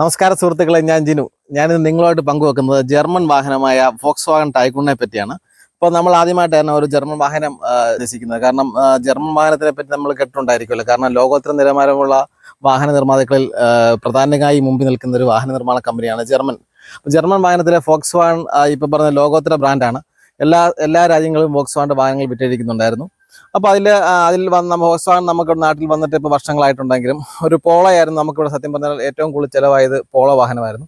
നമസ്കാരം സുഹൃത്തുക്കളെ ഞാൻ ജിനു. ഞാനിത് നിങ്ങളുമായിട്ട് പങ്കുവെക്കുന്നത് ജർമ്മൻ വാഹനമായ ഫോക്സ് വാഗൺ ടൈക്കുണിനെ പറ്റിയാണ്. അപ്പോൾ നമ്മൾ ആദ്യമായിട്ട് തന്നെ ഒരു ജർമ്മൻ വാഹനം രസിക്കുന്നത് കാരണം ജർമ്മൻ വാഹനത്തിനെ പറ്റി നമ്മൾ കേട്ടിട്ടുണ്ടായിരിക്കുമല്ലോ. കാരണം ലോകോത്തര നിലവാരമുള്ള വാഹന നിർമ്മാതാക്കളിൽ പ്രധാനമായി മുമ്പിൽ നിൽക്കുന്ന ഒരു വാഹന നിർമ്മാണ കമ്പനിയാണ് ജർമ്മൻ. ജർമ്മൻ വാഹനത്തിലെ ഫോക്സ് വാഗൺ ഇപ്പോൾ പറഞ്ഞ ലോകോത്തര ബ്രാൻഡാണ്. എല്ലാ എല്ലാ രാജ്യങ്ങളും ഫോക്സ് വാഗന്റെ വാഹനങ്ങൾ വിറ്റഴിക്കുന്നുണ്ടായിരുന്നു. അപ്പോൾ അതിൽ അതിൽ വന്ന ഫോക്സ് വാഗൺ നമുക്ക് നാട്ടിൽ വന്നിട്ട് ഇപ്പോൾ വർഷങ്ങളായിട്ടുണ്ടെങ്കിലും ഒരു പോളയായിരുന്നു നമുക്കിവിടെ സത്യം പറഞ്ഞാൽ ഏറ്റവും കൂടുതൽ ചിലവായത് പോളോ വാഹനമായിരുന്നു.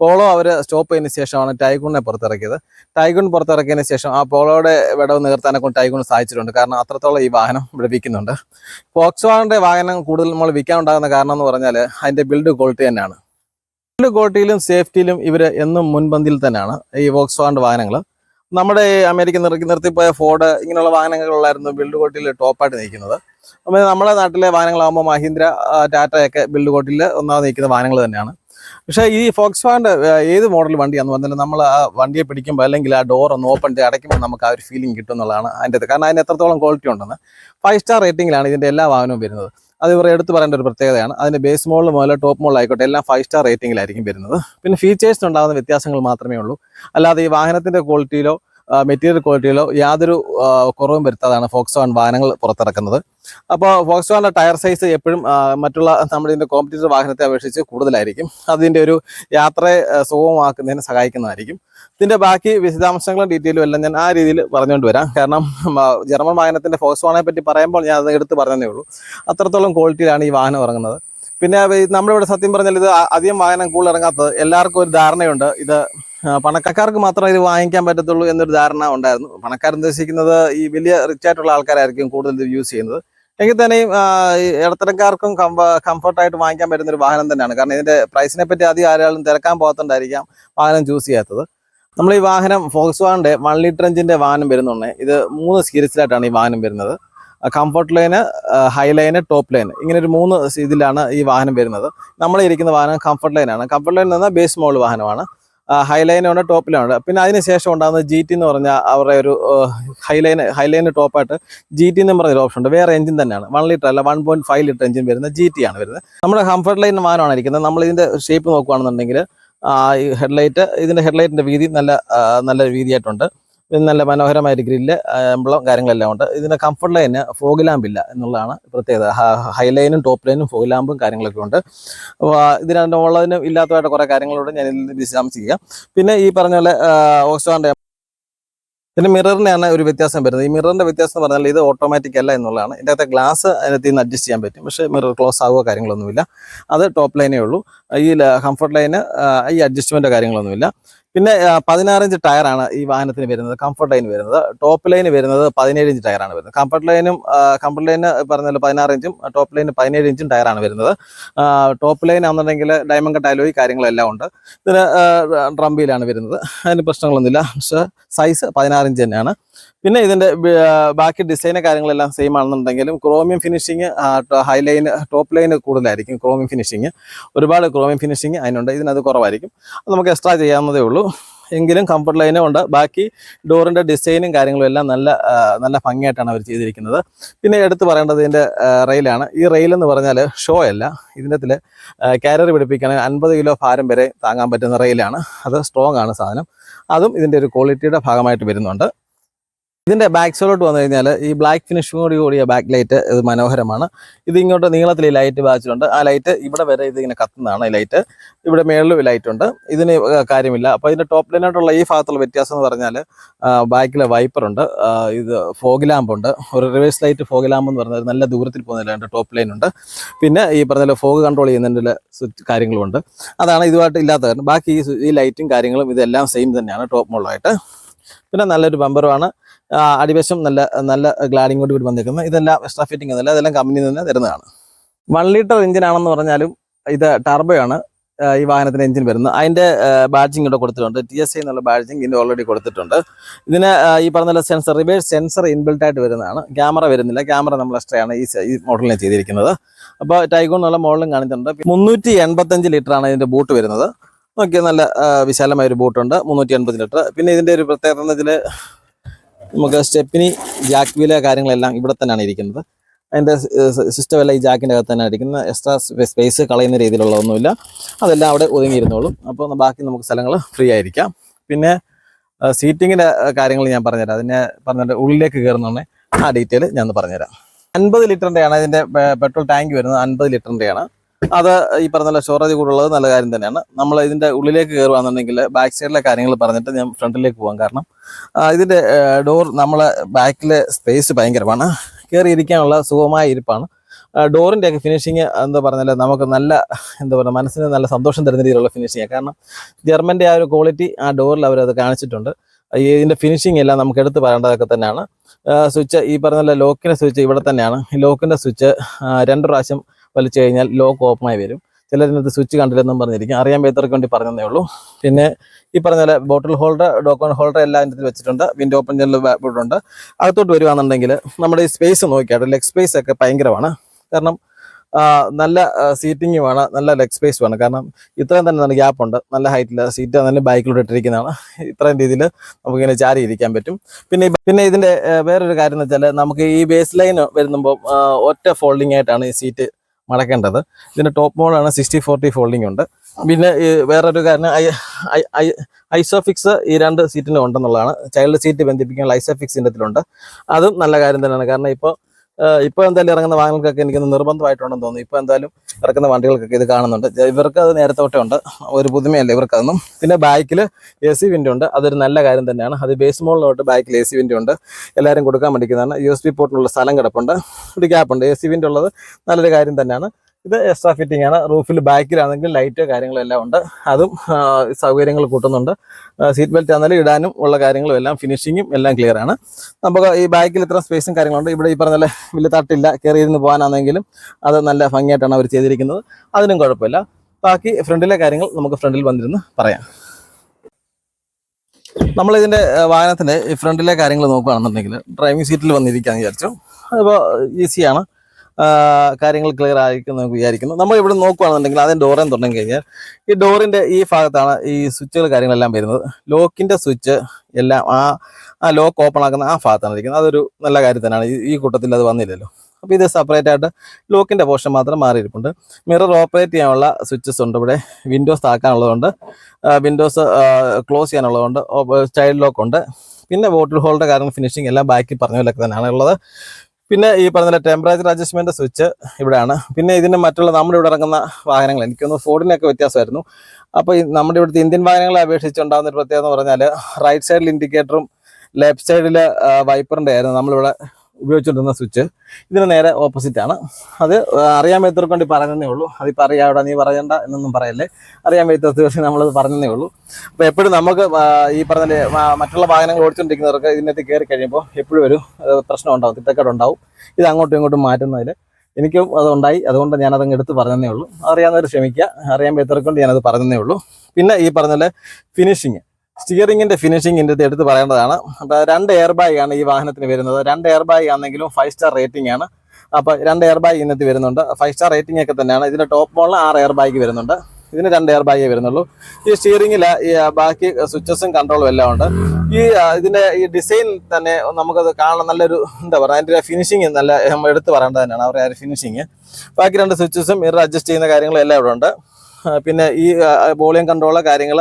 പോളോ അവർ സ്റ്റോപ്പ് ചെയ്തതിന് ശേഷമാണ് ടൈഗുണിനെ പുറത്തിറക്കിയത്. ടൈഗുൺ പുറത്തിറക്കിയതിന് ശേഷം ആ പോളോയുടെ വിടവ് നികർത്താനെ കൊണ്ട് ടൈഗുൺ സഹായിച്ചിട്ടുണ്ട് കാരണം അത്രത്തോളം ഈ വാഹനം ഇവിടെ വിൽക്കുന്നുണ്ട്. ഫോക്സ് വാഗണിന്റെ വാഹനം കൂടുതൽ നമ്മൾ വിൽക്കാനുണ്ടാകുന്ന കാരണം എന്ന് പറഞ്ഞാൽ അതിന്റെ ബിൽഡ് ക്വാളിറ്റി തന്നെയാണ്. ബിൽഡ് ക്വാളിറ്റിയിലും സേഫ്റ്റിയിലും ഇവർ എന്നും മുൻപന്തിയിൽ തന്നെയാണ് ഈ ഫോക്സ് വാഗണിന്റെ വാഹനങ്ങൾ നമ്മുടെ അമേരിക്ക നിറക്കി നിർത്തിപ്പോയ ഫോർഡ് ഇങ്ങനെയുള്ള വാഹനങ്ങളിലായിരുന്നു ബിൽഡ് കോട്ടിൽ ടോപ്പായിട്ട് നിൽക്കുന്നത്. അപ്പം നമ്മുടെ നാട്ടിലെ വാഹനങ്ങളാകുമ്പോൾ മഹീന്ദ്ര ടാറ്റയൊക്കെ ബിൽഡ് കോട്ടിൽ ഒന്നാമത് നിൽക്കുന്ന വാഹനങ്ങൾ തന്നെയാണ്. പക്ഷേ ഈ ഫോക്സ് വാഗന്റെ ഏത് മോഡൽ വണ്ടിയാണെന്ന് പറഞ്ഞാൽ നമ്മൾ ആ വണ്ടിയെ പിടിക്കുമ്പോൾ അല്ലെങ്കിൽ ആ ഡോർ ഒന്ന് ഓപ്പൺ ചെയ്ത് അടയ്ക്കുമ്പോൾ നമുക്ക് ആ ഒരു ഫീലിംഗ് കിട്ടും എന്നുള്ളതാണ് അതിന്റെ കാരണം അതിന് എത്രത്തോളം ക്വാളിറ്റി ഉണ്ടെന്ന്. ഫൈവ് സ്റ്റാർ റേറ്റിംഗിലാണ് ഇതിന്റെ എല്ലാ വാഹനവും വരുന്നത്. അത് ഇവർ എടുത്ത് പറയേണ്ട ഒരു പ്രത്യേകതയാണ്. അതിന്റെ ബേസ് മോഡൽ മുതൽ ടോപ്പ് മോഡൽ ആയിക്കോട്ടെ എല്ലാം ഫൈവ് സ്റ്റാർ റേറ്റിംഗിലായിരിക്കും വരുന്നത്. പിന്നെ ഫീച്ചേഴ്സ് ഉണ്ടാകുന്ന വ്യത്യാസങ്ങൾ മാത്രമേ ഉള്ളൂ. അല്ലാതെ ഈ വാഹനത്തിന്റെ ക്വാളിറ്റിയിലോ മെറ്റീരിയൽ ക്വാളിറ്റിയിലോ യാതൊരു കുറവും വരുത്താതാണ് ഫോക്സ് വാൻ വാഹനങ്ങൾ പുറത്തിറക്കുന്നത്. അപ്പോൾ ഫോക്സ് വാന്റെ ടയർ സൈസ് എപ്പോഴും മറ്റുള്ള നമ്മുടെ ഇതിന്റെ കോമ്പറ്റീറ്റർ വാഹനത്തെ അപേക്ഷിച്ച് കൂടുതലായിരിക്കും. അതിന്റെ ഒരു യാത്രയെ സുഗമമാക്കുന്നതിന് സഹായിക്കുന്നതായിരിക്കും. ഇതിന്റെ ബാക്കി വിശദാംശങ്ങളും ഡീറ്റെയിലും എല്ലാം ഞാൻ ആ രീതിയിൽ പറഞ്ഞുകൊണ്ട് വരാം. കാരണം ജർമ്മൻ വാഹനത്തിന്റെ ഫോക്സ് വാനെ പറ്റി പറയുമ്പോൾ ഞാൻ അത് എടുത്ത് പറഞ്ഞതേ ഉള്ളൂ. അത്രത്തോളം ക്വാളിറ്റിയിലാണ് ഈ വാഹനം ഇറങ്ങുന്നത്. പിന്നെ നമ്മളിവിടെ സത്യം പറഞ്ഞാൽ ഇത് അധികം വാഹനം കൂടുതൽ ഇറങ്ങാത്തത് എല്ലാവർക്കും ഒരു ധാരണയുണ്ട്. ഇത് പണക്കാർക്ക് മാത്രമേ ഇത് വാങ്ങിക്കാൻ പറ്റത്തുള്ളൂ എന്നൊരു ധാരണ ഉണ്ടായിരുന്നു. പണക്കാർ ഉദ്ദേശിക്കുന്നത് ഈ വലിയ റിച്ച് ആയിട്ടുള്ള ആൾക്കാരായിരിക്കും കൂടുതൽ ഇത് യൂസ് ചെയ്യുന്നത്. എങ്കിൽ തന്നെയും ഇടത്തരക്കാർക്കും കംഫർട്ടായിട്ട് വാങ്ങിക്കാൻ പറ്റുന്ന ഒരു വാഹനം തന്നെയാണ്. കാരണം ഇതിന്റെ പ്രൈസിനെ പറ്റി അധികം ആരാളും തിരക്കാൻ പോകത്തുണ്ടായിരിക്കാം വാഹനം ചൂസ് ചെയ്യാത്തത്. നമ്മൾ ഈ വാഹനം ഫോക്സ് വാണിന്റെ വൺ ലിറ്റർ എഞ്ചിന്റെ വാഹനം വരുന്നുണ്ട്. ഇത് മൂന്ന് സീരീസിലായിട്ടാണ് ഈ വാഹനം വരുന്നത്. Comfort line high line top line ഇങ്ങനെ ഒരു മൂന്ന് ഇതിലാണ് ഈ വാഹനം വരുന്നത്. നമ്മൾ ഇരിക്കുന്ന വാഹനം കംഫർട്ട് ലൈനാണ് കംഫർട്ട് ലൈൻ എന്ന ബേസ് മോൾ വാഹനമാണ്. ഹൈ ടോപ്പിലാണ്. ടോപ്പ് പിന്നെ അതിന് ശേഷം ഉണ്ടാകുന്നത് ജി ടി എന്ന് പറഞ്ഞാൽ അവരുടെ ഒരു ഹൈലൈൻ ഹൈലൈൻ ഹൈ ലൈന് ടോപ്പായിട്ട് ജി ടി എന്ന് പറഞ്ഞൊരു ഓപ്ഷൻ ഉണ്ട്. വേറെ എഞ്ചിൻ തന്നെയാണ്. വൺ ലിറ്റർ അല്ല one point five litre engine വരുന്ന ജി ടി ആണ് വരുന്നത്. നമ്മുടെ കംഫർട്ട് ലൈൻ വാഹനമാണ് ഇരിക്കുന്നത്. നമ്മൾ ഇതിന്റെ ഷേപ്പ് നോക്കുകയാണെന്നുണ്ടെങ്കിൽ ഹെഡ്ലൈറ്റ് ഇതിന്റെ ഹെഡ്ലൈറ്റിന്റെ വീതി നല്ല നല്ല വീതിയായിട്ടുണ്ട് നല്ല മനോഹരമായ ഒരു ഗ്രില്ല് എംബ്ലം കാര്യങ്ങളെല്ലാം ഉണ്ട്. ഇതിന്റെ കംഫർട്ട് ലൈന് ഫോഗ് ലാമ്പ് ഇല്ല എന്നുള്ളതാണ് പ്രത്യേകത. ഹൈലൈനും ടോപ്പ് ലൈനും ഫോഗ് ലാമ്പും കാര്യങ്ങളൊക്കെ ഉണ്ട്. ഇതിന് ഉള്ളതിനും ഇല്ലാത്തതായിട്ട് കുറേ കാര്യങ്ങളോട് ഞാൻ ഇതിൽ വിശദാംശിക്കാം പിന്നെ ഈ പറഞ്ഞ പോലെ ഓക്സ്ഫാന്റെ പിന്നെ മിററിനാണ് ഒരു വ്യത്യാസം വരുന്നത്. ഈ മിററിന്റെ വ്യത്യാസം എന്ന് പറഞ്ഞാൽ ഇത് ഓട്ടോമാറ്റിക് അല്ല എന്നുള്ളതാണ്. ഇതിന്റെ അകത്തെ ഗ്ലാസ് അതിനകത്ത് നിന്ന് അഡ്ജസ്റ്റ് ചെയ്യാൻ പറ്റും. പക്ഷേ മിറർ ക്ലോസ് ആവുക കാര്യങ്ങളൊന്നുമില്ല. അത് ടോപ്പ് ലൈനേ ഉള്ളൂ. ഈ കംഫർട്ട് ലൈന് ഈ അഡ്ജസ്റ്റ്മെന്റോ കാര്യങ്ങളൊന്നുമില്ല. പിന്നെ പതിനാറ് ഇഞ്ച് ടയറാണ് ഈ വാഹനത്തിന് വരുന്നത് കംഫർട്ട് ലൈൻ വരുന്നത്. ടോപ്പ് ലൈന് വരുന്നത് പതിനേഴ് ഇഞ്ച് ടയറാണ് വരുന്നത്. കംഫർട്ട് ലൈനും കംഫർട്ട് ലൈന് പറഞ്ഞാൽ പതിനാറ് ഇഞ്ചും ടോപ്പ് ലൈന് പതിനേഴ് ഇഞ്ചും ടയറാണ് വരുന്നത്. ടോപ്പ് ലൈൻ ആണെന്നുണ്ടെങ്കിൽ ഡയമണ്ട് കട്ട് അലോയി കാര്യങ്ങളെല്ലാം ഉണ്ട്. ഇതിന് ഡ്രം വീലാണ് വരുന്നത്. അതിന് പ്രശ്നങ്ങളൊന്നുമില്ല. പക്ഷേ സൈസ് പതിനാറ് ഇഞ്ച് തന്നെയാണ്. പിന്നെ ഇതിന്റെ ബാക്കി ഡിസൈന് കാര്യങ്ങളെല്ലാം സെയിം ആണെന്നുണ്ടെങ്കിലും chromium finishing high line top line കൂടുതലായിരിക്കും ക്രോമിയം ഫിനിഷിങ് ഒരുപാട് ക്രോമിയം ഫിനിഷിങ് അതിനുണ്ട്. ഇതിനത് കുറവായിരിക്കും. നമുക്ക് എക്സ്ട്രാ ചെയ്യാവുന്നതേ ഉള്ളൂ. എങ്കിലും കംഫർട്ട് ലൈനും ഉണ്ട്. ബാക്കി ഡോറിന്റെ ഡിസൈനും കാര്യങ്ങളും എല്ലാം നല്ല നല്ല ഭംഗിയായിട്ടാണ് അവർ ചെയ്തിരിക്കുന്നത്. പിന്നെ എടുത്തു പറയേണ്ടത് ഇതിന്റെ റെയിലാണ് ഈ റെയിൽ എന്ന് പറഞ്ഞാൽ ഷോ അല്ല. ഇതിന്റെ കാരർ പിടിപ്പിക്കുകയാണെങ്കിൽ അൻപത് കിലോ ഭാരം വരെ താങ്ങാൻ പറ്റുന്ന റെയിലാണ് അത് സ്ട്രോങ് ആണ് സാധനം. അതും ഇതിന്റെ ഒരു ക്വാളിറ്റിയുടെ ഭാഗമായിട്ട് വരുന്നുണ്ട്. ഇതിന്റെ ബാക്ക് സൈഡിലോട്ട് വന്നു കഴിഞ്ഞാൽ ഈ ബ്ലാക്ക് ഫിനിഷോട് കൂടിയ ബാക്ക് ലൈറ്റ് ഇത് മനോഹരമാണ്. ഇത് ഇങ്ങോട്ട് നീളത്തിൽ ഈ ലൈറ്റ് ബാച്ചിലുണ്ട് ആ ലൈറ്റ് ഇവിടെ വരെ ഇതിങ്ങനെ കത്തുന്നതാണ് ഈ ലൈറ്റ് ഇവിടെ മേളിലും ലൈറ്റ് ഉണ്ട്. ഇതിന് കാര്യമില്ല. അപ്പോൾ ഇതിന്റെ ടോപ്പ് ലൈനായിട്ടുള്ള ഈ ഭാഗത്തുള്ള വ്യത്യാസം എന്ന് പറഞ്ഞാൽ ബാക്കിലെ വൈപ്പറുണ്ട് ഇത് ഫോഗ് ലാമ്പ് ഉണ്ട്. ഒരു റിവേഴ്സ് ലൈറ്റ് ഫോഗ് ലാമ്പ് എന്ന് പറഞ്ഞാൽ നല്ല ദൂരത്തിൽ പോകുന്ന ടോപ്പ് ലൈൻ ഉണ്ട്. പിന്നെ ഈ പറഞ്ഞ ഫോഗ് കൺട്രോൾ ചെയ്യുന്നതിന്റെ സ്വിച്ച് കാര്യങ്ങളുമുണ്ട് അതാണ് ഇതുമായിട്ട് ഇല്ലാത്ത കാരണം ബാക്കി ഈ ലൈറ്റും കാര്യങ്ങളും ഇതെല്ലാം സെയിം തന്നെയാണ് ടോപ്പ് മോളായിട്ട് പിന്നെ നല്ലൊരു ബമ്പറുമാണ് അടിവശം നല്ല നല്ല ഗ്ലാഡിങ്ങോട് കൂടി വന്നിരിക്കുന്നത് ഇതെല്ലാം എക്സ്ട്രാ ഫിറ്റിംഗ് ഒന്നുമില്ല ഇതെല്ലാം കമ്പനി തന്നെ തരുന്നതാണ്. വൺ ലിറ്റർ എഞ്ചിൻ ആണെന്ന് പറഞ്ഞാലും ഇത് ടർബോയാണ് ഈ വാഹനത്തിന് എഞ്ചിൻ വരുന്നത്. അതിന്റെ ബാഡ്ജിങ് ഇവിടെ കൊടുത്തിട്ടുണ്ട്. ടി എസ് ഐ എന്നുള്ള ബാഡ്ജിങ് ഇതിന്റെ ഓൾറെഡി കൊടുത്തിട്ടുണ്ട്. ഇതിന് ഈ പറഞ്ഞ സെൻസർ റിവേഴ്സ് സെൻസർ ഇൻബിൽട്ട് ആയിട്ട് വരുന്നതാണ്. ക്യാമറ വരുന്നില്ല. ക്യാമറ നമ്മൾ എക്സ്ട്രയാണ് ഈ ഈ മോഡലിനെ ചെയ്തിരിക്കുന്നത്. അപ്പോൾ ടൈഗോൺ എന്നുള്ള മോഡലും കാണിച്ചിട്ടുണ്ട്. മുന്നൂറ്റി എൺപത്തഞ്ച് ലിറ്ററാണ് ഇതിന്റെ ബൂട്ട് വരുന്നത്. നോക്കിയാൽ നല്ല വിശാലമായ ഒരു ബൂട്ടുണ്ട് മുന്നൂറ്റി എൺപത് ലിറ്റർ പിന്നെ ഇതിന്റെ ഒരു പ്രത്യേകത എന്ന് വെച്ചാൽ നമുക്ക് സ്റ്റെപ്പിനി ജാക്ക് വീൽ കാര്യങ്ങളെല്ലാം ഇവിടെ തന്നെയാണ് ഇരിക്കുന്നത്. അതിന്റെ സിസ്റ്റം എല്ലാം ഈ ജാക്കിന്റെ അകത്ത് തന്നെ ഇരിക്കുന്ന എക്സ്ട്രാ സ്പേസ് കളയുന്ന രീതിയിലുള്ള ഒന്നുമില്ല. അതെല്ലാം അവിടെ ഒതുങ്ങിയിരുന്നോളും. അപ്പോൾ ബാക്കി നമുക്ക് സ്ഥലങ്ങൾ ഫ്രീ ആയിരിക്കാം. പിന്നെ സീറ്റിങ്ങിന്റെ കാര്യങ്ങൾ ഞാൻ പറഞ്ഞുതരാം. അതിനെ പറഞ്ഞിട്ട് ഉള്ളിലേക്ക് കയറുന്നതാണ് ആ ഡീറ്റെയിൽ ഞാൻ പറഞ്ഞുതരാം. അൻപത് ലിറ്ററിന്റെയാണ് ഇതിന്റെ പെട്രോൾ ടാങ്ക് വരുന്നത്. അൻപത് ലിറ്ററിന്റെയാണ് അത് ഈ പറഞ്ഞ സ്റ്റോറേജ് കൂടുള്ളത് നല്ല കാര്യം തന്നെയാണ്. നമ്മൾ ഇതിന്റെ ഉള്ളിലേക്ക് കയറുകയാണെന്നുണ്ടെങ്കിൽ ബാക്ക് സൈഡിലെ കാര്യങ്ങൾ പറഞ്ഞിട്ട് ഞാൻ ഫ്രണ്ടിലേക്ക് പോകാം കാരണം ഇതിന്റെ ഡോർ നമ്മളെ ബാക്കിലെ സ്പേസ് ഭയങ്കരമാണ്. കയറിയിരിക്കാനുള്ള സുഖമായ ഇരിപ്പാണ്. ഡോറിന്റെ ഒക്കെ ഫിനിഷിങ് എന്താ പറഞ്ഞാൽ നമുക്ക് നല്ല എന്താ പറയുക മനസ്സിന് നല്ല സന്തോഷം തരുന്ന രീതിയിലുള്ള ഫിനിഷിങ് കാരണം ജർമ്മന്റെ ആ ഒരു ക്വാളിറ്റി ആ ഡോറിൽ അവരത് കാണിച്ചിട്ടുണ്ട്. ഇതിന്റെ ഫിനിഷിംഗ് എല്ലാം നമുക്ക് എടുത്ത് പറയേണ്ടതൊക്കെ തന്നെയാണ്. സ്വിച്ച് ഈ പറഞ്ഞ ലോക്കിന്റെ സ്വിച്ച് ഇവിടെ തന്നെയാണ്. ഈ ലോക്കിന്റെ സ്വിച്ച് രണ്ട് പ്രാവശ്യം വലിച്ചു കഴിഞ്ഞാൽ ലോക്ക് ഓപ്പണായി വരും. ചിലതിനകത്ത് സ്വിച്ച് കണ്ടില്ലെന്നും പറഞ്ഞിരിക്കും. അറിയാൻ പേത്തർക്ക് വേണ്ടി പറഞ്ഞതേ ഉള്ളൂ. പിന്നെ ഈ പറഞ്ഞ പോലെ ബോട്ടിൽ ഹോൾഡർ ഡോക്യുമെന്റ് ഹോൾഡർ എല്ലാം അതിന്റെ വെച്ചിട്ടുണ്ട്. വിൻഡോ ഓപ്പൺ ഉണ്ട്. അകത്തോട്ട് വരുവാണെന്നുണ്ടെങ്കിൽ നമ്മുടെ ഈ സ്പേസ് നോക്കിയാട്ടോ ലെഗ് സ്പേസ് ഒക്കെ ഭയങ്കരമാണ്. കാരണം നല്ല സീറ്റിംഗ് വേണം നല്ല ലെഗ് സ്പേസ് വേണം കാരണം ഇത്രയും തന്നെ നല്ല ഗ്യാപ്പ് ഉണ്ട്. നല്ല ഹൈറ്റിൽ സീറ്റ് നല്ല ബൈക്കിലൂടെ ഇട്ടിരിക്കുന്നതാണ്. ഇത്രയും രീതിയിൽ നമുക്കിങ്ങനെ ചാരി ഇരിക്കാൻ പറ്റും. പിന്നെ പിന്നെ ഇതിന്റെ വേറൊരു കാര്യം എന്ന് വെച്ചാൽ നമുക്ക് ഈ ബേസ് ലൈൻ വരുമ്പോൾ ഒറ്റ ഫോൾഡിംഗ് ആയിട്ടാണ് ഈ സീറ്റ് മടക്കേണ്ടത്. ഇതിന്റെ ടോപ്പ് മോഡാണ് സിക്സ്റ്റി ഫോർട്ടി ഫോൾഡിംഗ് ഉണ്ട്. പിന്നെ വേറൊരു കാരണം ഐസോഫിക്സ് ഈ രണ്ട് സീറ്റിനും ഉണ്ടെന്നുള്ളതാണ്. ചൈൽഡ് സീറ്റ് ബന്ധിപ്പിക്കാനുള്ള ഐസോഫിക്സ് ഇനത്തിലുണ്ട് അതും നല്ല കാര്യം തന്നെയാണ്. കാരണം ഇപ്പോൾ ഇപ്പോൾ എന്തായാലും ഇറങ്ങുന്ന വാഹനങ്ങൾക്കൊക്കെ എനിക്ക് നിർബന്ധമായിട്ടുണ്ടെന്ന് തോന്നുന്നു. ഇപ്പോൾ എന്തായാലും ഇറക്കുന്ന വണ്ടികൾക്കൊക്കെ ഇത് കാണുന്നുണ്ട്. ഇവർക്ക് അത് നേരത്തെ തൊട്ടേ ഉണ്ട്. ഒരു പുതുമയല്ല ഇവർക്കതൊന്നും? പിന്നെ ബാക്കിൽ എ സി വിൻഡോ ഉണ്ട്. അതൊരു നല്ല കാര്യം തന്നെയാണ്. അത് ബേസ് മോളിലോട്ട് ബാക്കിൽ എ സി വിൻഡോ ഉണ്ട്. എല്ലാവരും കൊടുക്കാൻ വേണ്ടിക്കുന്നതാണ്. യു എസ് ബി പോർട്ടിനുള്ള സ്ഥലം കിടപ്പുണ്ട്. ഒരു ഗ്യാപ്പുണ്ട് എ സി വിൻഡോ ഉള്ളത് നല്ലൊരു കാര്യം തന്നെയാണ്. ഇത് എക്സ്ട്രാ ഫിറ്റിംഗ് ആണ്. റൂഫിൽ ബാക്കിലാണെങ്കിൽ ലൈറ്റ് കാര്യങ്ങളും എല്ലാം ഉണ്ട്. അതും സൗകര്യങ്ങൾ കൂട്ടുന്നുണ്ട്. സീറ്റ് ബെൽറ്റ് ആണെങ്കിലും ഇടാനും ഉള്ള കാര്യങ്ങളും എല്ലാം ഫിനിഷിങ്ങും എല്ലാം ക്ലിയർ ആണ്. നമുക്ക് ഈ ബാക്കിൽ ഇത്ര സ്പേസും കാര്യങ്ങളുണ്ട്. ഇവിടെ ഈ പറഞ്ഞ പോലെ വലിയ തട്ടില്ല കയറി ഇരുന്ന് പോകാനാണെങ്കിലും അത് നല്ല ഭംഗിയായിട്ടാണ് അവർ ചെയ്തിരിക്കുന്നത്. അതിനും കുഴപ്പമില്ല. ബാക്കി ഫ്രണ്ടിലെ കാര്യങ്ങൾ നമുക്ക് ഫ്രണ്ടിൽ വന്നിരുന്ന് പറയാം. നമ്മളിതിന്റെ വാഹനത്തിന്റെ ഫ്രണ്ടിലെ കാര്യങ്ങൾ നോക്കുകയാണെന്നുണ്ടെങ്കിൽ ഡ്രൈവിംഗ് സീറ്റിൽ വന്നിരിക്കാമെന്ന് വിചാരിച്ചു. അപ്പോൾ ഈസിയാണ് കാര്യങ്ങൾ ക്ലിയർ ആയിരിക്കും നമുക്ക് വിചാരിക്കുന്നു. നമ്മൾ ഇവിടെ നോക്കുകയാണെന്നുണ്ടെങ്കിൽ അതിന് ഡോറേൻ തുടങ്ങി കഴിഞ്ഞാൽ ഈ ഡോറിന്റെ ഈ ഭാഗത്താണ് ഈ സ്വിച്ചുകൾ കാര്യങ്ങളെല്ലാം വരുന്നത്. ലോക്കിന്റെ സ്വിച്ച് എല്ലാം ആ ആ ലോക്ക് ഓപ്പൺ ആക്കുന്ന ആ ഭാഗത്താണ് ഇരിക്കുന്നത്. അതൊരു നല്ല കാര്യം തന്നെയാണ്. ഈ- കൂട്ടത്തിൽ അത് വന്നില്ലല്ലോ. അപ്പോൾ ഇത് സെപ്പറേറ്റ് ആയിട്ട് ലോക്കിന്റെ പോർഷൻ മാത്രം മാറിയിരിപ്പുണ്ട്. മിറർ ഓപ്പറേറ്റ് ചെയ്യാനുള്ള സ്വിച്ചസ് ഉണ്ട് ഇവിടെ. വിൻഡോസ് താക്കാനുള്ളതുണ്ട്. വിൻഡോസ് ക്ലോസ് ചെയ്യാനുള്ളതുകൊണ്ട് ചൈൽഡ് ലോക്ക് ഉണ്ട്. പിന്നെ ബോട്ടിൽ ഹോൾഡർ കാരണം ഫിനിഷിംഗ് എല്ലാം ബാക്കി പറഞ്ഞ പോലെയൊക്കെ തന്നെയാണ് ഉള്ളത്. പിന്നെ ഈ പറഞ്ഞ ടെമ്പറേച്ചർ അഡ്ജസ്റ്റ്മെന്റ് സ്വിച്ച് ഇവിടെയാണ്. പിന്നെ ഇതിന് മറ്റുള്ള നമ്മുടെ ഇവിടെ ഇറങ്ങുന്ന വാഹനങ്ങൾ എനിക്കൊന്ന് ഫോർഡിനൊക്കെ വ്യത്യാസമായിരുന്നു. അപ്പോൾ നമ്മുടെ ഇവിടുത്തെ ഇന്ത്യൻ വാഹനങ്ങളെ അപേക്ഷിച്ചുണ്ടാകുന്ന ഒരു പ്രത്യേകത എന്ന് റൈറ്റ് സൈഡിൽ ഇൻഡിക്കേറ്ററും ലെഫ്റ്റ് സൈഡിൽ വൈപ്പറിന്റെ ആയിരുന്നു നമ്മളിവിടെ ഉപയോഗിച്ചുകൊണ്ടിരുന്ന സ്വിച്ച്. ഇതിന് നേരെ ഓപ്പോസിറ്റ് ആണ്. അത് അറിയാൻ പറ്റവർക്ക് വേണ്ടി പറഞ്ഞതേ ഉള്ളൂ. അതിപ്പോൾ അറിയാവിടെ നീ പറയണ്ട എന്നൊന്നും പറയല്ലേ. അറിയാൻ പറ്റാത്ത പക്ഷേ നമ്മളത് പറഞ്ഞതേ ഉള്ളൂ. അപ്പോൾ എപ്പോഴും നമുക്ക് ഈ പറഞ്ഞ മറ്റുള്ള വാഹനങ്ങൾ ഓടിച്ചുകൊണ്ടിരിക്കുന്നവർക്ക് ഇതിനകത്ത് കയറി കഴിയുമ്പോൾ എപ്പോഴും ഒരു പ്രശ്നം ഉണ്ടാവും. തിട്ടക്കേട് ഉണ്ടാവും. ഇത് അങ്ങോട്ടും ഇങ്ങോട്ടും മാറ്റുന്നതിൽ എനിക്കും അതുണ്ടായി അതുകൊണ്ട് ഞാനതങ്ങ് എടുത്ത് പറഞ്ഞതേ ഉള്ളൂ. അറിയാവുന്നവർ ക്ഷമിക്കുക. അറിയാൻ പറ്റവർക്ക് കൊണ്ട് ഞാനത് പറഞ്ഞതേ ഉള്ളൂ. പിന്നെ ഈ പറഞ്ഞ ഫിനിഷിങ് സ്റ്റിയറിംഗിന്റെ ഫിനിഷിംഗ് എന്റെ എടുത്ത് പറയേണ്ടതാണ്. അപ്പോൾ രണ്ട് എയർ ബാഗ് ആണ് ഈ വാഹനത്തിന് വരുന്നത്. രണ്ട് എയർ ബാഗ് ആണെങ്കിലും ഫൈവ് സ്റ്റാർ റേറ്റിംഗ് ആണ്. അപ്പോൾ രണ്ട് എയർ ബാഗ് ഇന്നത്തെ വരുന്നുണ്ട്. ഫൈവ് സ്റ്റാർ റേറ്റിംഗ് ഒക്കെ തന്നെയാണ്. ഇതിന്റെ ടോപ്പ് മോളിൽ ആറ് എയർ ബാഗ് വരുന്നുണ്ട്. ഇതിന് രണ്ട് എയർ ബാഗേ വരുന്നുള്ളൂ. ഈ സ്റ്റിയറിംഗിൽ ഈ ബാക്കി സ്വിച്ചസും കൺട്രോളും എല്ലാം ഉണ്ട്. ഈ ഇതിന്റെ ഈ ഡിസൈൻ തന്നെ നമുക്കത് കാണാൻ നല്ലൊരു എന്താ പറയുക അതിന്റെ ഫിനിഷിങ് നല്ല എടുത്ത് പറയേണ്ടത് തന്നെയാണ്. അവരുടെ ആ ഫിനിഷിങ് ബാക്കി രണ്ട് സ്വിച്ചസും ഇറ അഡ്ജസ്റ്റ് ചെയ്യുന്ന കാര്യങ്ങളും എല്ലാം ഇവിടെ ഉണ്ട്. പിന്നെ ഈ വോളിയം കൺട്രോൾ കാര്യങ്ങൾ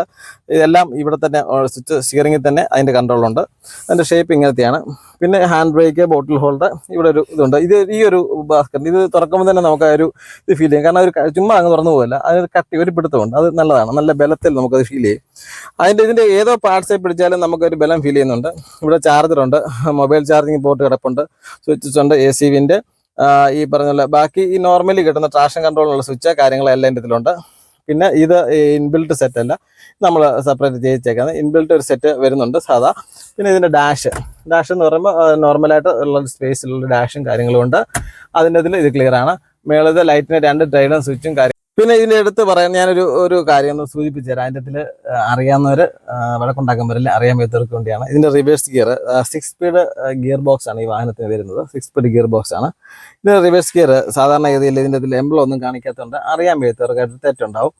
ഇതെല്ലാം ഇവിടെ തന്നെ സ്വിച്ച് സ്റ്റിയറിംഗിൽ തന്നെ അതിന്റെ കൺട്രോളുണ്ട്. അതിന്റെ ഷേപ്പ് ഇങ്ങനത്തെയാണ്. പിന്നെ ഹാൻഡ് ബ്രേക്ക് ബോട്ടിൽ ഹോൾഡർ ഇവിടെ ഒരു ഇതുണ്ട്. ഇത് ഈ ഒരു ബാസ്ക്കറ്റ് ഇത് തുറക്കുമ്പോൾ തന്നെ നമുക്ക് ഒരു ഇത് ഫീൽ ചെയ്യും. കാരണം ഒരു ചുമ്മാ അങ്ങ് തുറന്നു പോകില്ല അതിന് കട്ടി ഒരു പിടുത്തമുണ്ട്. അത് നല്ലതാണ്. നല്ല ബലത്തിൽ നമുക്കത് ഫീൽ ചെയ്യും. അതിന്റെ ഇതിന്റെ ഏതോ പാർട്സെ പിടിച്ചാലും നമുക്കൊരു ബലം ഫീൽ ചെയ്യുന്നുണ്ട്. ഇവിടെ ചാർജറുണ്ട് മൊബൈൽ ചാർജിങ് പോർട്ട് കിടപ്പുണ്ട്. സ്വിച്ചസ് ഉണ്ട് എ സി വിന്റെ ഈ പറഞ്ഞ ബാക്കി ഈ നോർമലി കിട്ടുന്ന ട്രാക്ഷൻ കൺട്രോളിനുള്ള സ്വിച്ച് കാര്യങ്ങളെല്ലാം എന്റെ ഇതിലുണ്ട്. പിന്നെ ഇത് ഇൻബിൽട്ട് സെറ്റ് അല്ല. നമ്മൾ സെപ്പറേറ്റ് ചെയ്യിച്ചേക്കുന്നത് ഇൻബിൽട്ട് ഒരു സെറ്റ് വരുന്നുണ്ട് സാധാ. പിന്നെ ഇതിന്റെ ഡാഷ് ഡാഷ് എന്ന് പറയുമ്പോൾ നോർമലായിട്ട് ഉള്ള സ്പേസിലുള്ള ഡാഷും കാര്യങ്ങളും ഉണ്ട്. അതിന്റെ ഇതിൽ ഇത് ക്ലിയർ ആണ്. മേളത്തെ ലൈറ്റിന് രണ്ട് ഡ്രൈവറും സ്വിച്ചും കാര്യം പിന്നെ ഇതിന്റെ അടുത്ത് പറയാൻ ഞാനൊരു ഒരു കാര്യം ഒന്ന് സൂചിപ്പിച്ചു തരാം. അതിന്റെ അതിൽ അറിയാവുന്നവർ വഴക്കുണ്ടാക്കാൻ പറ്റില്ല. അറിയാൻ പറ്റവർക്ക് വേണ്ടിയാണ്. ഇതിന്റെ reverse gear six speed gearbox ആണ് ഈ വാഹനത്തിന് വരുന്നത്. സിക്സ് സ്പീഡ് ഗിയർ ബോക്സ് ആണ്. ഇതിന്റെ റിവേഴ്സ് ഗിയർ സാധാരണ ഗതിയിൽ ഇതിന്റെ അതിൽ എംബ്ലം ഒന്നും കാണിക്കാത്തതുകൊണ്ട് അറിയാൻ പറ്റാത്തവർക്ക് തെറ്റുണ്ടാവും.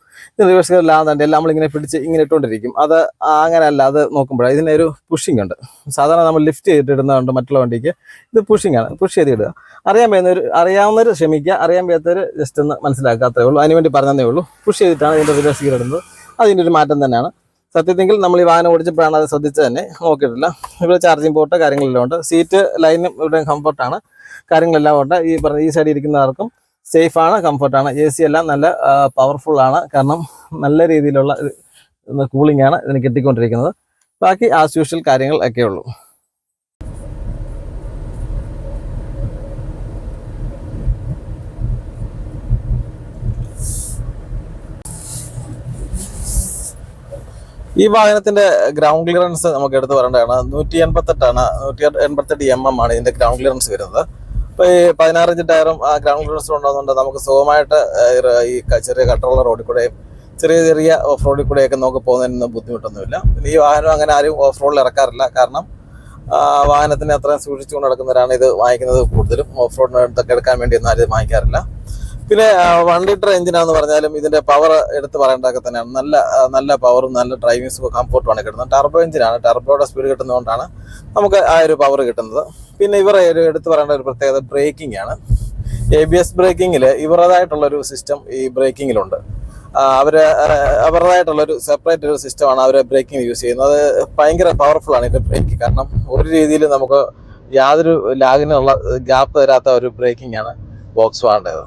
റിവേഴ്സ് ഗിയർ ഇല്ലാതെ എല്ലാം നമ്മളിങ്ങനെ പിടിച്ച് ഇങ്ങനെ ഇട്ടുകൊണ്ടിരിക്കും. അത് അങ്ങനെ അല്ല അത് നോക്കുമ്പോൾ ഇതിന്റെ ഒരു പുഷിംഗ് ഉണ്ട്. സാധാരണ നമ്മൾ ലിഫ്റ്റ് ചെയ്തിട്ട് ഇടുന്നതുകൊണ്ട് മറ്റുള്ള വണ്ടിക്ക് ഇത് പുഷിംഗ് ആണ്. പുഷ് ചെയ്ത് ഇടുക അറിയാൻ പറ്റുന്നവർ അറിയാവുന്നവർ ക്ഷമിക്കുക അറിയാൻ പറ്റാത്തവർ ജസ്റ്റ് ഒന്ന് മനസ്സിലാക്കാത്തേ ഉള്ളൂ. അതിന് വേണ്ടി പറഞ്ഞതേ ഉള്ളൂ. പുഷ് ചെയ്തിട്ടാണ് ഇതിന്റെ റിവേഴ്സ് ഗിയർ ഇടുന്നത്. അതിന്റെ ഒരു മാറ്റം തന്നെയാണ്. സത്യത്തിൽ നമ്മൾ ഈ വാഹനം ഓടിച്ചപ്പോഴാണ് അത് ശ്രദ്ധിച്ചത് തന്നെ. നോക്കിയിട്ടില്ല. ഇവിടെ ചാർജിങ് പോർട്ട് കാര്യങ്ങളെല്ലാം ഉണ്ട്. സീറ്റ് ലൈനും ഇവിടെ കംഫർട്ടാണ് കാര്യങ്ങളെല്ലാം ഉണ്ട്. ഈ പറഞ്ഞ ഈ സൈഡിൽ ഇരിക്കുന്നവർക്കും സേഫ് ആണ് കംഫർട്ടാണ്. എ സി എല്ലാം നല്ല പവർഫുൾ ആണ് കാരണം നല്ല രീതിയിലുള്ള കൂളിംഗ് ആണ് ഇതിന് കിട്ടിക്കൊണ്ടിരിക്കുന്നത്. ബാക്കി ആസ് യൂഷ്വൽ കാര്യങ്ങൾ ഒക്കെ ഉള്ളൂ ഈ വാഹനത്തിന്റെ ഗ്രൗണ്ട് ക്ലിയറൻസ് നമുക്ക് എടുത്തു പറയേണ്ടതാണ്. നൂറ്റി എൺപത്തെട്ടാണ് നൂറ്റി എൺപത്തെട്ട് എം എം ആണ് ഇതിന്റെ ഗ്രൗണ്ട് ക്ലിയറൻസ് വരുന്നത്. അപ്പോൾ ഈ പതിനാറ് ഇഞ്ച് ടയറും ആ ഗ്രൗണ്ട് ക്ലിയറൻസും ഉണ്ടാകുന്നുണ്ട് നമുക്ക് സുഖമായിട്ട് ഈ ചെറിയ കട്ടറുള്ള റോഡിൽ കൂടെയും ചെറിയ ചെറിയ ഓഫ് റോഡിൽ കൂടെയൊക്കെ നമുക്ക് പോകുന്നതിനൊന്നും ബുദ്ധിമുട്ടൊന്നുമില്ല. ഈ വാഹനം അങ്ങനെ ആരും ഓഫ് റോഡിൽ ഇറക്കാറില്ല. കാരണം വാഹനത്തിന് അത്രയും സൂക്ഷിച്ചുകൊണ്ട് നടക്കുന്നവരാണ് ഇത് വാങ്ങിക്കുന്നത് കൂടുതലും. ഓഫ് റോഡിനടുത്തൊക്കെ എടുക്കാൻ വേണ്ടി ഒന്നും ആരും വാങ്ങിക്കാറില്ല. പിന്നെ വൺ ലിറ്റർ എഞ്ചിനാന്ന് പറഞ്ഞാലും ഇതിന്റെ പവർ എടുത്ത് പറയേണ്ടതൊക്കെ തന്നെയാണ്. നല്ല നല്ല പവറും നല്ല ഡ്രൈവിംഗ് കംഫോർട്ടുമാണ് കിട്ടുന്നത്. ടർബോ എഞ്ചിനാണ് ടർബോയുടെ സ്പീഡ് കിട്ടുന്നതുകൊണ്ടാണ് നമുക്ക് ആ ഒരു പവർ കിട്ടുന്നത്. പിന്നെ ഇവർ ഒരു എടുത്ത് പറയേണ്ട ഒരു പ്രത്യേകത ബ്രേക്കിംഗ് ആണ്. എ ബി എസ് ബ്രേക്കിങ്ങിൽ ഇവരുടേതായിട്ടുള്ളൊരു സിസ്റ്റം ഈ ബ്രേക്കിങ്ങിലുണ്ട് അവർ അവരുടേതായിട്ടുള്ളൊരു സെപ്പറേറ്റ് ഒരു സിസ്റ്റമാണ് അവരെ ബ്രേക്കിംഗ് യൂസ് ചെയ്യുന്നത്. അത് ഭയങ്കര പവർഫുൾ ആണ് ഇതിന്റെ ബ്രേക്ക് കാരണം ഒരു രീതിയിൽ നമുക്ക് യാതൊരു ലാഗിനുള്ള ഗ്യാപ്പ് തരാത്ത ഒരു ബ്രേക്കിംഗ് ആണ് ബോക്സ് വാണ്ടത്.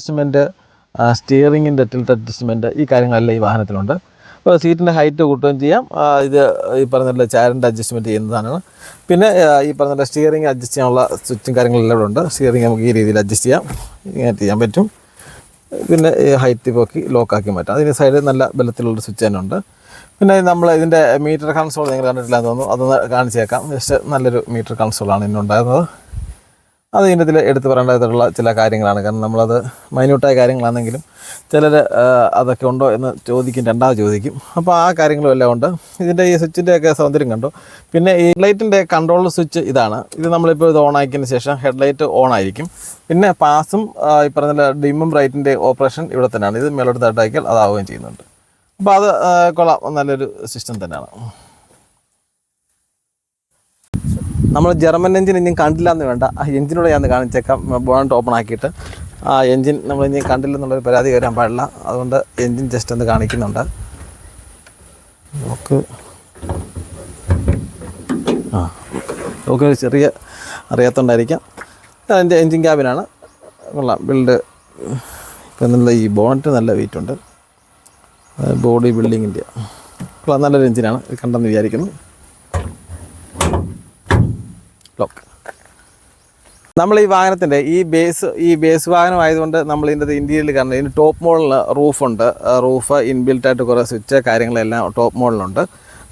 അഡ്ജസ്റ്റ്മെന്റ് സ്റ്റിയറിങ്ങിന്റെ ടിൽറ്റ് അഡ്ജസ്റ്റ്മെന്റ് ഈ കാര്യങ്ങളെല്ലാം ഈ വാഹനത്തിലുണ്ട്. അപ്പോൾ സീറ്റിന്റെ ഹൈറ്റ് കൂട്ടുകയും ചെയ്യാം. ഇത് ഈ പറഞ്ഞ ചാരന്റെ അഡ്ജസ്റ്റ്മെന്റ് ചെയ്യുന്നതാണ്. പിന്നെ ഈ പറഞ്ഞ സ്റ്റിയറിംഗ് അഡ്ജസ്റ്റ് ചെയ്യാനുള്ള സ്വിച്ചും കാര്യങ്ങളെല്ലാം ഇവിടെ ഉണ്ട്. സ്റ്റിയറിംഗ് നമുക്ക് ഈ രീതിയിൽ അഡ്ജസ്റ്റ് ചെയ്യാം. ഇങ്ങനെ ചെയ്യാൻ പറ്റും. പിന്നെ ഈ ഹൈറ്റ് പോക്കി ലോക്കാക്കി മാറ്റാം. അതിന് സൈഡിൽ നല്ല ബലത്തിലുള്ള സ്വിച്ച് തന്നെ ഉണ്ട്. പിന്നെ നമ്മൾ ഇതിന്റെ മീറ്റർ കൺസോൾ നിങ്ങൾ കണ്ടിട്ടില്ല എന്ന് തോന്നുന്നു. അതൊന്ന് കാണിച്ചേക്കാം ജസ്റ്റ് നല്ലൊരു മീറ്റർ കൺസോളാണ് ഇതിനുണ്ടായിരുന്നത് അത് ഇതിനകത്തിൽ എടുത്തു പറയേണ്ടതായിട്ടുള്ള ചില കാര്യങ്ങളാണ്. കാരണം നമ്മളത് മൈന്യൂട്ടായ കാര്യങ്ങളാണെങ്കിലും ചിലർ അതൊക്കെ ഉണ്ടോ എന്ന് ചോദിക്കും രണ്ടാമത് ചോദിക്കും. അപ്പോൾ ആ കാര്യങ്ങളും എല്ലാം ഉണ്ട്. ഇതിന്റെ ഈ സ്വിച്ചിന്റെയൊക്കെ സൗന്ദര്യം കണ്ടു. പിന്നെ ഈ ലൈറ്റിന്റെ കൺട്രോൾ സ്വിച്ച് ഇതാണ്. ഇത് നമ്മളിപ്പോൾ ഇത് ഓൺ ആക്കിയതിന് ശേഷം ഹെഡ്ലൈറ്റ് ഓൺ ആയിരിക്കും. പിന്നെ പാസും ഈ പറഞ്ഞ ഡിമ്മും ബ്രൈറ്റിന്റെ ഓപ്പറേഷൻ ഇവിടെ തന്നെയാണ്. ഇത് മേലോട്ട് തട്ടാക്കിയാൽ അതാവുകയും ചെയ്യുന്നുണ്ട്. അപ്പോൾ അത് കൊള്ളാം. നല്ലൊരു സിസ്റ്റം തന്നെയാണ്. നമ്മൾ ജർമ്മൻ എഞ്ചിൻ ഇനിയും കണ്ടില്ല എന്ന് വേണ്ട. ആ എഞ്ചിനോട് ഞാൻ കാണിച്ചേക്കാം. ബോണറ്റ് ഓപ്പൺ ആക്കിയിട്ട്. ആ എഞ്ചിൻ നമ്മൾ ഇനി കണ്ടില്ല എന്നുള്ളൊരു പരാതി വരാൻ പാടില്ല. അതുകൊണ്ട് എഞ്ചിൻ ജസ്റ്റ് ഒന്ന് കാണിക്കുന്നുണ്ട്. നമുക്ക് ആ നമുക്ക് ഒരു ചെറിയ അറിയാത്തോണ്ടായിരിക്കാം. അതിന്റെ എഞ്ചിൻ ക്യാബിനാണ് കൊള്ളാം. ബിൽഡ് ഇപ്പം നല്ല ഈ ബോണറ്റ് നല്ല വെയിറ്റ് ഉണ്ട്. ബോഡി ബിൽഡിങ്ങിന്റെ കൊള്ളാം. നല്ലൊരു എഞ്ചിനാണ് കണ്ടെന്ന് വിചാരിക്കുന്നു. ലോക്ക് നമ്മൾ ഈ വാഹനത്തിന്റെ ഈ ബേസ് ഈ ബേസ് വാഹനം ആയതുകൊണ്ട് നമ്മൾ ഇതിന്റെ ഇന്റീരിയൽ കാരണം ഇതിന് ടോപ്പ് മോഡലിൽ റൂഫുണ്ട്. റൂഫ് ഇൻബിൽറ്റ് ആയിട്ട് കുറേ സ്വിച്ച് കാര്യങ്ങളെല്ലാം ടോപ്പ് മോഡലുണ്ട്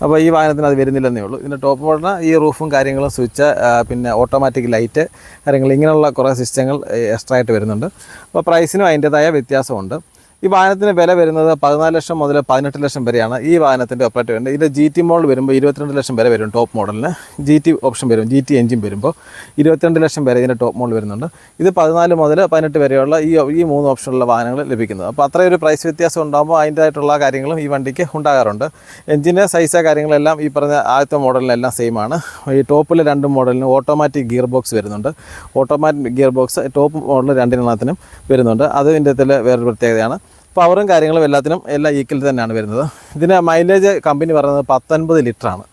അപ്പോൾ ഈ വാഹനത്തിന് അത് വരുന്നില്ലെന്നേ ഉള്ളൂ. ഇതിന്റെ ടോപ്പ് മോഡലിന് ഈ റൂഫും കാര്യങ്ങളും സ്വിച്ച് പിന്നെ ഓട്ടോമാറ്റിക് ലൈറ്റ് കാര്യങ്ങൾ ഇങ്ങനെയുള്ള കുറേ സിസ്റ്റങ്ങൾ എക്സ്ട്രാ ആയിട്ട് വരുന്നുണ്ട്. അപ്പോൾ പ്രൈസിനും അതിന്റെതായ വ്യത്യാസമുണ്ട്. ഈ വാഹനത്തിന് വില വരുന്നത് പതിനാല് ലക്ഷം മുതൽ പതിനെട്ട് ലക്ഷം വരെയാണ് ഈ വാഹനത്തിന്റെ ഓപ്പറേറ്റ് വരുന്നത്. ഇതിന്റെ ജി ടി മോഡൽ വരുമ്പോൾ ഇരുപത്തിരണ്ട് ലക്ഷം വരെ വരും ടോപ്പ് മോഡലിന് ജി ടി ഓപ്ഷൻ വരും. ജി ടി എഞ്ചിൻ വരുമ്പോൾ ഇരുപത്തിരണ്ട് ലക്ഷം വരെ ഇതിന്റെ ടോപ്പ് മോഡൽ വരുന്നുണ്ട്. ഇത് പതിനാല് മുതൽ പതിനെട്ട് വരെയുള്ള ഈ ഈ മൂന്ന് ഓപ്ഷനുള്ള വാഹനങ്ങൾ ലഭിക്കുന്നത്. അപ്പോൾ അത്രയും ഒരു പ്രൈസ് വ്യത്യാസം ഉണ്ടാകുമ്പോൾ അതിന്റെതായിട്ടുള്ള കാര്യങ്ങളും ഈ വണ്ടിക്ക് ഉണ്ടാകാറുണ്ട്. എഞ്ചിന്റെ സൈസ് കാര്യങ്ങളെല്ലാം ഈ പറഞ്ഞ ആദ്യത്തെ മോഡലിനെല്ലാം സെയിം ആണ്. ഈ ടോപ്പിലെ രണ്ട് മോഡലിന് ഓട്ടോമാറ്റിക് ഗിയർ ബോക്സ് വരുന്നുണ്ട്. Automatic gear box top model രണ്ടിനെണ്ണത്തിനും വരുന്നുണ്ട്. അത് ഇതിന്റെ വേറൊരു പ്രത്യേകതയാണ്. പവറും കാര്യങ്ങളും എല്ലാത്തിനും എല്ലാം ഈക്വൽ തന്നെയാണ് വരുന്നത്. ഇതിന് മൈലേജ് കമ്പനി പറയുന്നത് പത്തൊൻപത് ലിറ്ററാണ്.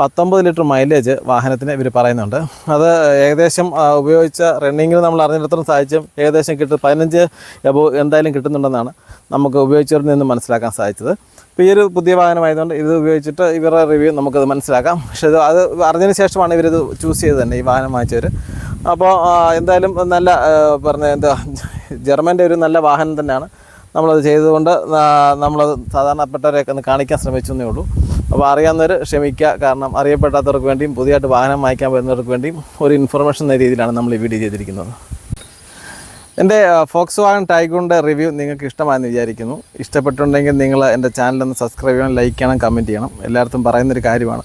പത്തൊമ്പത് ലിറ്റർ മൈലേജ് വാഹനത്തിന് ഇവർ പറയുന്നുണ്ട്. അത് ഏകദേശം ഉപയോഗിച്ച റണ്ണിങ്ങിൽ നമ്മൾ അറിഞ്ഞിടത്തോളം സാധിച്ചും ഏകദേശം കിട്ടും. പതിനഞ്ച് എബോ എന്തായാലും കിട്ടുന്നുണ്ടെന്നാണ് നമുക്ക് ഉപയോഗിച്ചവരിൽ നിന്ന് മനസ്സിലാക്കാൻ സാധിച്ചത്. ഇപ്പോൾ ഈ ഒരു പുതിയ വാഹനമായതുകൊണ്ട് ഇത് ഉപയോഗിച്ചിട്ട് ഇവരുടെ റിവ്യൂ നമുക്കത് മനസ്സിലാക്കാം. പക്ഷേ ഇത് അത് അറിഞ്ഞതിന് ശേഷമാണ് ഇവരിത് ചൂസ് ചെയ്തത് തന്നെ ഈ വാഹനം വാങ്ങിച്ചവർ അപ്പോൾ എന്തായാലും നല്ല പറഞ്ഞ എന്താ ജർമ്മന്റെ ഒരു നല്ല വാഹനം തന്നെയാണ്. നമ്മളത് ചെയ്തുകൊണ്ട് നമ്മൾ നമ്മളത് സാധാരണപ്പെട്ടവരെയൊക്കെ ഒന്ന് കാണിക്കാൻ ശ്രമിച്ചു എന്നേ ഉള്ളൂ. അപ്പോൾ അറിയാവുന്നവർ ക്ഷമിക്കുക. കാരണം അറിയപ്പെടാത്തവർക്ക് വേണ്ടിയും പുതിയതായിട്ട് വാഹനം വാങ്ങിക്കാൻ വരുന്നവർക്ക് വേണ്ടിയും ഒരു ഇൻഫർമേഷൻ എന്ന രീതിയിലാണ് നമ്മൾ ഈ വീഡിയോ ചെയ്തിരിക്കുന്നത്. എന്റെ ഫോക്സ് വാഗൻ ടൈഗോണിന്റെ റിവ്യൂ നിങ്ങൾക്ക് ഇഷ്ടമായെന്ന് വിചാരിക്കുന്നു. ഇഷ്ടപ്പെട്ടുണ്ടെങ്കിൽ നിങ്ങൾ എന്റെ ചാനലൊന്ന് സബ്സ്ക്രൈബ് ചെയ്യണം ലൈക്ക് ചെയ്യണം കമന്റ് ചെയ്യണം. എല്ലായിടത്തും പറയുന്നൊരു കാര്യമാണ്.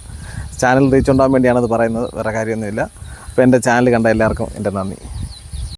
ചാനൽ റീച്ച് ഉണ്ടാകാൻ വേണ്ടിയാണ് അത് പറയുന്നത്. വേറെ കാര്യമൊന്നുമില്ല. അപ്പോൾ എന്റെ ചാനൽ കണ്ട എല്ലാവർക്കും എന്റെ നന്ദി.